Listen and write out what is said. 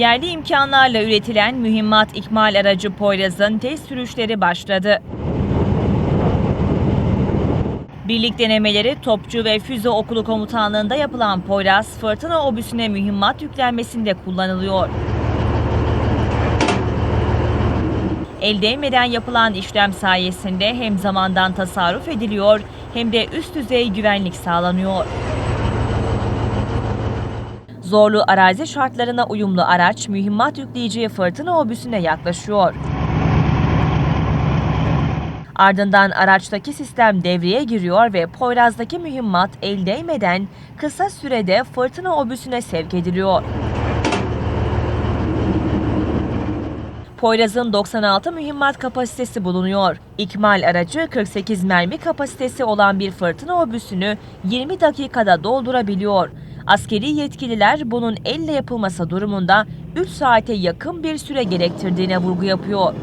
Yerli imkanlarla üretilen mühimmat ikmal aracı Poyraz'ın test sürüşleri başladı. Birlik denemeleri Topçu ve Füze Okulu Komutanlığı'nda yapılan Poyraz, fırtına obüsüne mühimmat yüklenmesinde kullanılıyor. El değmeden yapılan işlem sayesinde hem zamandan tasarruf ediliyor hem de üst düzey güvenlik sağlanıyor. Zorlu arazi şartlarına uyumlu araç mühimmat yükleyici fırtına obüsüne yaklaşıyor. Ardından araçtaki sistem devreye giriyor ve Poyraz'daki mühimmat el değmeden kısa sürede fırtına obüsüne sevk ediliyor. Poyraz'ın 96 mühimmat kapasitesi bulunuyor. İkmal aracı 48 mermi kapasitesi olan bir fırtına obüsünü 20 dakikada doldurabiliyor. Askeri yetkililer bunun elle yapılması durumunda 3 saate yakın bir süre gerektirdiğine vurgu yapıyor.